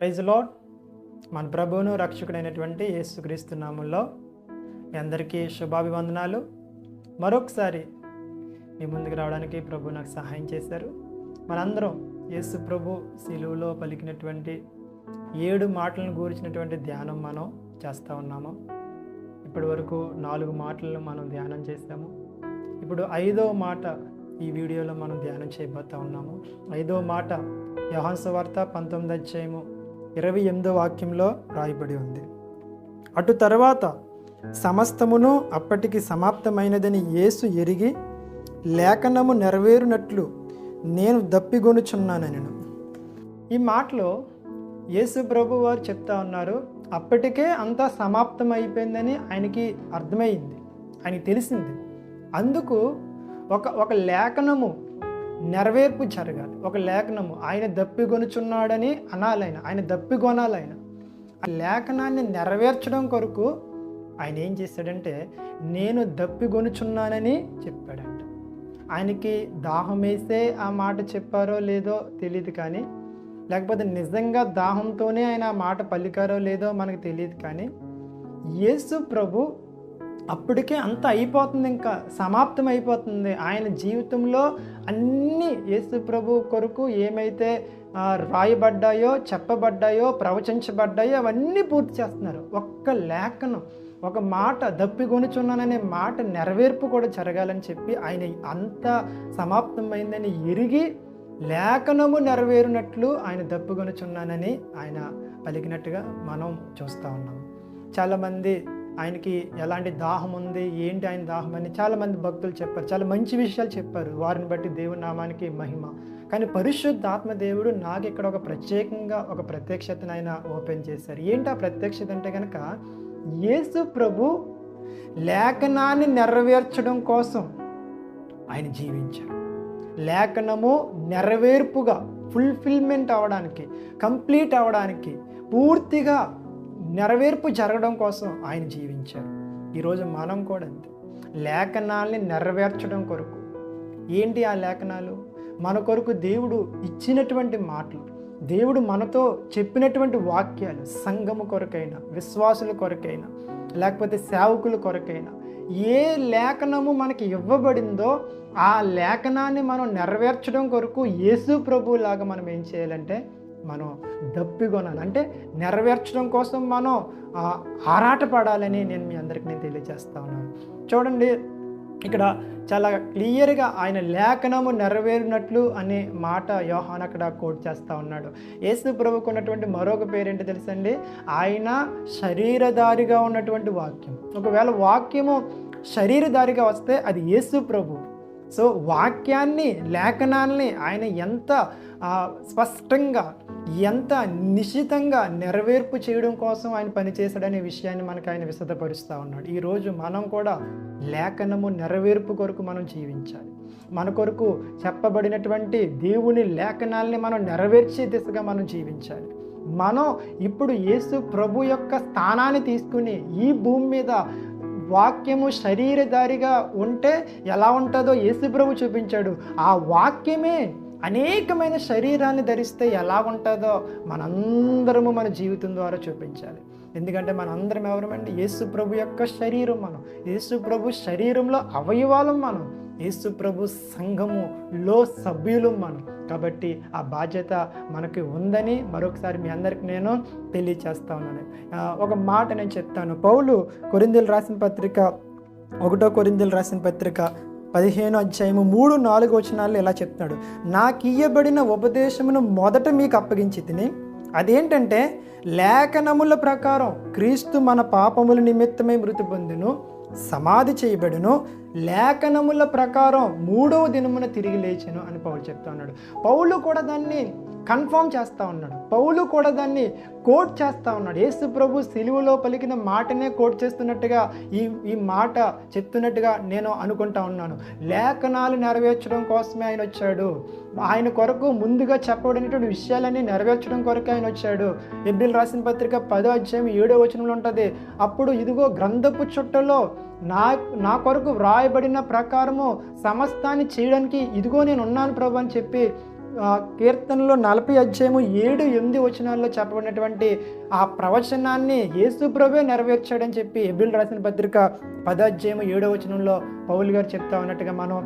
Praise lord మన ప్రభువును రక్షకుడైనటువంటి యేసుక్రీస్తు నామంలో మీ అందరికీ శుభాభివందనాలు. మరొకసారి మీ ముందుకు రావడానికి ప్రభు నాకు సహాయం చేశారు. మనందరం యేసు ప్రభు శిలువలో పలికినటువంటి ఏడు మాటలను గురించినటువంటి ధ్యానం మనం చేస్తూ ఉన్నాము. ఇప్పటి వరకు నాలుగు మాటలను మనం ధ్యానం చేసాము ఇప్పుడు ఐదో మాట ఈ వీడియోలో మనం ధ్యానం చేయబోతా ఉన్నాము. ఐదో మాట యహాన్స వార్త పంతొమ్మిది అధ్యాయము ఇరవై ఎనిమిదో వాక్యంలో రాయబడి ఉంది. అటు తర్వాత సమస్తమును అప్పటికి సమాప్తమైనదని యేసు ఎరిగి లేఖనము నెరవేరునట్లు నేను దప్పిగొనుచున్నానను. ఈ మాటలో యేసు ప్రభు వారు చెప్తా ఉన్నారు అప్పటికే అంతా సమాప్తం అయిపోయిందని ఆయనకి అర్థమైంది ఆయనకి తెలిసింది. అందుకు ఒక ఒక లేఖనము నెరవేర్పు జరగాలి. ఒక లేఖనము ఆయన దప్పిగొనుచున్నాడని అనాలైన ఆయన ఆయన ఆ లేఖనాన్ని నెరవేర్చడం కొరకు ఆయన ఏం చేశాడంటే నేను దప్పిగొనుచున్నానని చెప్పాడంట. ఆయనకి దాహం వేసే ఆ మాట చెప్పారో లేదో తెలియదు కానీ లేకపోతే నిజంగా దాహంతోనే ఆయన ఆ మాట పలికారో లేదో మనకు తెలియదు కానీ యేసు ప్రభు అప్పటికే అంత అయిపోతుంది ఇంకా సమాప్తం అయిపోతుంది. ఆయన జీవితంలో అన్ని యేసు ప్రభు కొరకు ఏమైతే రాయబడ్డాయో చెప్పబడ్డాయో ప్రవచించబడ్డాయో అవన్నీ పూర్తి చేస్తున్నారు. ఒక్క లేఖనం ఒక మాట దప్పిగొనుచున్నాననే మాట నెరవేర్పు కూడా జరగాలని చెప్పి ఆయన అంత సమాప్తమైందని ఎరిగి లేఖనము నెరవేరినట్లు ఆయన దప్పుకొనుచున్నానని ఆయన పలికినట్టుగా మనం చూస్తూ ఉన్నాం. చాలామంది ఆయనకి ఎలాంటి దాహం ఉంది ఏంటి ఆయన దాహం అని చాలామంది భక్తులు చెప్పారు చాలా మంచి విషయాలు చెప్పారు. వారిని బట్టి దేవుని నామానికి మహిమ. కానీ పరిశుద్ధ ఆత్మదేవుడు నాకు ఇక్కడ ఒక ప్రత్యేకంగా ఒక ప్రత్యక్షతను ఆయన ఓపెన్ చేశారు. ఏంటి ఆ ప్రత్యక్షత అంటే కనుక యేసు ప్రభు లేఖనాన్ని నెరవేర్చడం కోసం ఆయన జీవించారు. లేఖనము నెరవేర్పుగా ఫుల్ఫిల్మెంట్ అవ్వడానికి కంప్లీట్ అవ్వడానికి పూర్తిగా నెరవేర్పు జరగడం కోసం ఆయన జీవించారు. ఈరోజు మనం కూడా అంతే. లేఖనాల్ని నెరవేర్చడం కొరకు. ఏంటి ఆ లేఖనాలు? మన కొరకు దేవుడు ఇచ్చినటువంటి మాటలు దేవుడు మనతో చెప్పినటువంటి వాక్యాలు సంఘము కొరకైనా విశ్వాసుల కొరకైనా లేకపోతే సేవకుల కొరకైనా ఏ లేఖనము మనకి ఇవ్వబడిందో ఆ లేఖనాన్ని మనం నెరవేర్చడం కొరకు యేసు ప్రభువులాగా మనం ఏం చేయాలంటే మనం దప్పిగొనాలి అంటే నెరవేర్చడం కోసం మనం ఆరాటపడాలని నేను మీ అందరికి నేను తెలియజేస్తా ఉన్నాను. చూడండి ఇక్కడ చాలా క్లియర్గా ఆయన లేఖనము నెరవేరినట్లు అనే మాట యోహాన్ అక్కడ కోట్ చేస్తూ ఉన్నాడు. యేసు ప్రభుకు ఉన్నటువంటి మరొక పేరేంటి తెలుసండి? ఆయన శరీరధారిగా ఉన్నటువంటి వాక్యం. ఒకవేళ వాక్యము శరీరధారిగా వస్తే అది యేసు ప్రభు. సో వాక్యాన్ని లేఖనాల్ని ఆయన ఎంత స్పష్టంగా ఎంత నిశ్చితంగా నెరవేర్పు చేయడం కోసం ఆయన పనిచేశాడనే విషయాన్ని మనకు ఆయన విశదపరుస్తూ ఉన్నాడు. ఈరోజు మనం కూడా లేఖనము నెరవేర్పు కొరకు మనం జీవించాలి. మన కొరకు చెప్పబడినటువంటి దేవుని లేఖనాల్ని మనం నెరవేర్చే దిశగా మనం జీవించాలి. మనం ఇప్పుడు యేసు ప్రభు యొక్క స్థానాన్ని తీసుకుని ఈ భూమి మీద వాక్యము శరీరధారిగా ఉంటే ఎలా ఉంటుందో యేసుప్రభు చూపించాడు. ఆ వాక్యమే అనేకమైన శరీరాన్ని ధరిస్తే ఎలా ఉంటుందో మనందరము మన జీవితం ద్వారా చూపించాలి. ఎందుకంటే మనందరం ఎవరమండి? యేసు ప్రభు యొక్క శరీరం మనం. యేసు ప్రభు శరీరంలో అవయవాలం మనం. యేసు ప్రభు సంఘములో సభ్యులు మనం. కాబట్టి ఆ బాధ్యత మనకి ఉందని మరొకసారి మీ అందరికి నేను తెలియచేస్తా ఉన్నాను. ఒక మాట నేను చెప్తాను. పౌలు కొరిందెలు రాసిన పత్రిక ఒకటో కొరిందెలు రాసిన పత్రిక పదిహేను అధ్యాయము మూడు నాలుగు వచనాలు ఇలా చెప్తున్నాడు నాకు ఇయ్యబడిన ఉపదేశమును మొదట మీకు అప్పగించి తిని అదేంటంటే లేఖనముల ప్రకారం క్రీస్తు మన పాపముల నిమిత్తమై మృతి పొందును సమాధి చేయబడును లేఖనముల ప్రకారం మూడవ దినమున తిరిగి లేచెను అని పౌలు చెప్తా ఉన్నాడు. పౌలు కూడా దాన్ని కన్ఫర్మ్ చేస్తూ ఉన్నాడు. పౌలు కూడా దాన్ని కోట్ చేస్తూ ఉన్నాడు. యేసు ప్రభు సిలువలో పలికిన మాటనే కోట్ చేస్తున్నట్టుగా ఈ ఈ మాట చెప్తున్నట్టుగా నేను అనుకుంటా ఉన్నాను. లేఖనాలు నెరవేర్చడం కోసమే ఆయన వచ్చాడు. ఆయన కొరకు ముందుగా చెప్పబడినటువంటి విషయాలన్నీ నెరవేర్చడం కొరకు ఆయన వచ్చాడు. ఎబ్బిల్ రాసిన పత్రిక పదో అధ్యాయం ఏడో వచనంలో ఉంటుంది అప్పుడు ఇదిగో గ్రంథపు చుట్టలో నా నా కొరకు వ్రాయబడిన ప్రకారము సమస్తాన్ని చేయడానికి ఇదిగో నేను ఉన్నాను ప్రభు అని చెప్పి కీర్తనలో నలభై అధ్యాయము ఏడు ఎనిమిది వచనాల్లో చెప్పబడినటువంటి ఆ ప్రవచనాన్ని యేసు ప్రభే నెరవేర్చాడని చెప్పి ఎబిల్ రాసిన పత్రిక పదాధ్యాయము ఏడో వచనంలో పౌలు గారు చెప్తా ఉన్నట్టుగా మనం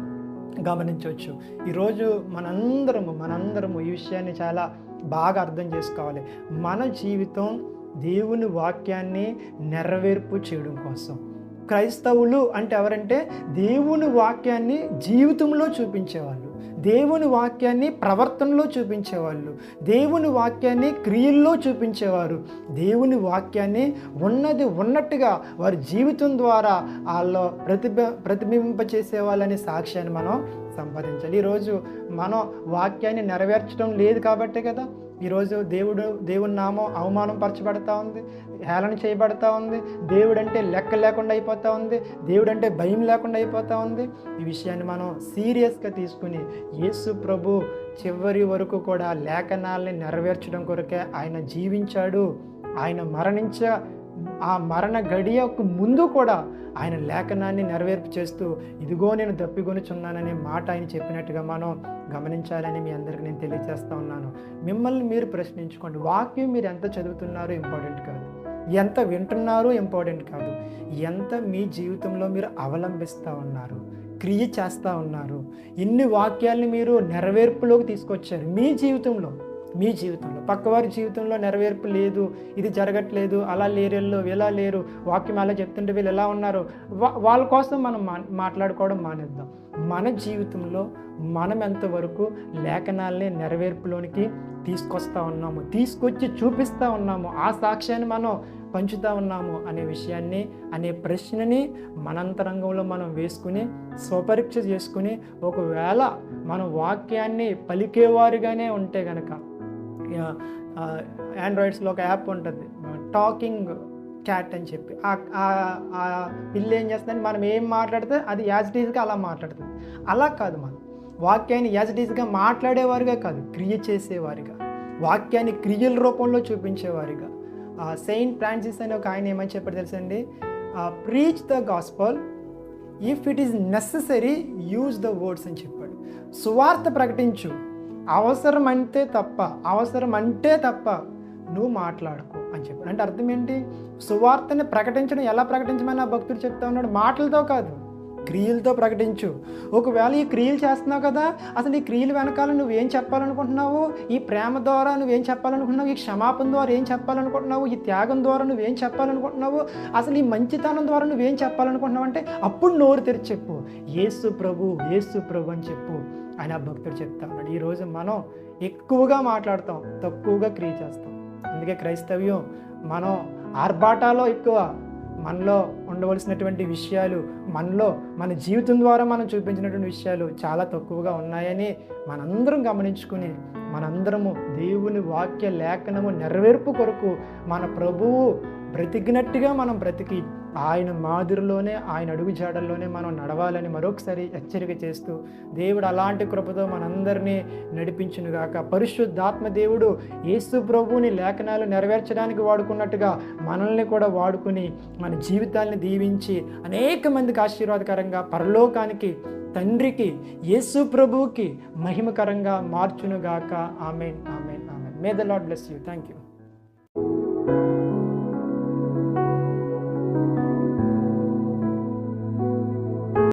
గమనించవచ్చు. ఈరోజు మనందరము మనందరము ఈ విషయాన్ని చాలా బాగా అర్థం చేసుకోవాలి. మన జీవితం దేవుని వాక్యాన్ని నెరవేర్పు చేయడం కోసం. క్రైస్తవులు అంటే ఎవరంటే దేవుని వాక్యాన్ని జీవితంలో చూపించేవాళ్ళు. దేవుని వాక్యాన్ని ప్రవర్తనలో చూపించేవాళ్ళు. దేవుని వాక్యాన్ని క్రియల్లో చూపించేవారు. దేవుని వాక్యాన్ని ఉన్నది ఉన్నట్టుగా వారి జీవితం ద్వారా వాళ్ళు ప్రతిబ ప్రతిబింబింపచేసేవాళ్ళని సాక్ష్యాన్ని మనం సంపాదించాలి. ఈరోజు మనం వాక్యాన్ని నెరవేర్చడం లేదు కాబట్టే కదా ఈరోజు దేవుడు దేవుని నామం అవమానం పరచబడతా ఉంది హేళన చేయబడతా ఉంది దేవుడు అంటే లెక్క లేకుండా అయిపోతూ ఉంది దేవుడు అంటే భయం లేకుండా అయిపోతూ ఉంది. ఈ విషయాన్ని మనం సీరియస్గా తీసుకుని యేసు ప్రభు చివరి వరకు కూడా లేఖనాల్ని నెరవేర్చడం కొరకే ఆయన జీవించాడు ఆయన మరణించ ఆ మరణ గడియకు ముందు కూడా ఆయన లేఖనాన్ని నెరవేర్పు చేస్తూ ఇదిగో నేను దప్పికొనుచున్నాననే మాట ఆయన చెప్పినట్టుగా మనం గమనించాలని మీ అందరికీ నేను తెలియజేస్తా ఉన్నాను. మిమ్మల్ని మీరు ప్రశ్నించుకోండి. వాక్యం మీరు ఎంత చదువుతున్నారో ఇంపార్టెంట్ కాదు. ఎంత వింటున్నారో ఇంపార్టెంట్ కాదు. ఎంత మీ జీవితంలో మీరు అవలంబిస్తూ ఉన్నారు క్రియ చేస్తూ ఉన్నారు. ఇన్ని వాక్యాల్ని మీరు నెరవేర్పులోకి తీసుకొచ్చారు మీ జీవితంలో. మీ జీవితంలో పక్కవారి జీవితంలో నెరవేర్పు లేదు ఇది జరగట్లేదు అలా లేరు ఇలా లేరు వాక్యం అలా చెప్తుంటే వీళ్ళు ఎలా ఉన్నారు వా- వాళ్ళ కోసం మనం మా మాట్లాడుకోవడం మానేద్దాం. మన జీవితంలో మనం ఎంతవరకు లేఖనాల్ని నెరవేర్పులోనికి తీసుకొస్తా ఉన్నాము తీసుకొచ్చి చూపిస్తూ ఉన్నాము ఆ సాక్ష్యాన్ని మనం పంచుతూ ఉన్నాము అనే విషయాన్ని అనే ప్రశ్నని మనంతరంగంలో మనం వేసుకుని స్వపరీక్ష చేసుకుని ఒకవేళ మన వాక్యాన్ని పలికేవారుగానే ఉంటే గనక ఆండ్రాయిడ్స్లో ఒక యాప్ ఉంటుంది. టాకింగ్ క్యాట్ అని చెప్పి. ఆ- పిల్లి ఏం చేస్తుంది మనం ఏం మాట్లాడితే అది యాజ్ డీజ్గా ఈజ్గా అలా మాట్లాడుతుంది. అలా కాదు మనం. వాక్యాన్ని యాజ్ డీజ్గా మాట్లాడేవారిగా మాట్లాడేవారుగా కాదు క్రియ చేసేవారిగా. వాక్యాన్ని క్రియల రూపంలో చూపించేవారిగా. సెయింట్ ఫ్రాన్సిస్ అని ఒక ఆయన ఏమని చెప్పారు తెలుసండి? Preach the gospel if it is necessary use the words అని చెప్పాడు. సువార్త ప్రకటించు. అవసరం అంటే తప్ప అవసరం అంటే తప్ప నువ్వు మాట్లాడుకో అని చెప్పాడు. అంటే అర్థం ఏంటి? సువార్తని ప్రకటించడం ఎలా ప్రకటించమని ఆ భక్తుడు చెప్తా ఉన్నాడు. మాటలతో కాదు. క్రియలతో ప్రకటించు. ఒకవేళ ఈ క్రియలు చేస్తున్నావు కదా అసలు ఈ క్రియలు వెనకాల నువ్వేం చెప్పాలనుకుంటున్నావు? ఈ ప్రేమ ద్వారా నువ్వేం చెప్పాలనుకుంటున్నావు? ఈ క్షమాపణ ద్వారా ఏం చెప్పాలనుకుంటున్నావు? ఈ త్యాగం ద్వారా నువ్వేం చెప్పాలనుకుంటున్నావు? అసలు ఈ మంచితనం ద్వారా నువ్వేం చెప్పాలనుకుంటున్నావు అంటే అప్పుడు నోరు తెరిచి చెప్పు. ఏసు ప్రభు ఏసు ప్రభు అని చెప్పు. ఆయన భక్తుడు చెప్తా ఉన్నాడు. ఈరోజు మనం ఎక్కువగా మాట్లాడతాం తక్కువగా క్రియ చేస్తాం. అందుకే క్రైస్తవ్యం మనం ఆర్భాటాలో ఎక్కువ మనలో ఉండవలసినటువంటి విషయాలు మనలో మన జీవితం ద్వారా మనం చూపించినటువంటి విషయాలు చాలా తక్కువగా ఉన్నాయని మనందరం గమనించుకుని మనందరము దేవుని వాక్య లేఖనము నెరవేర్పు కొరకు మన ప్రభువు బ్రతికినట్టుగా మనం బ్రతికి ఆయన మాదిరిలోనే ఆయన అడుగు జాడల్లోనే మనం నడవాలని మరొకసారి హెచ్చరిక చేస్తూ దేవుడు అలాంటి కృపతో మనందరినీ నడిపించునుగాక. పరిశుద్ధాత్మ దేవుడు యేసు ప్రభువుని లేఖనాలు నెరవేర్చడానికి వాడుకున్నట్టుగా మనల్ని కూడా వాడుకుని మన జీవితాల్ని దీవించి అనేక మందికి ఆశీర్వాదకరంగా పరలోకానికి తండ్రికి యేసు ప్రభువుకి మహిమకరంగా మార్చునుగాక. Amen amen amen. May the Lord bless you thank you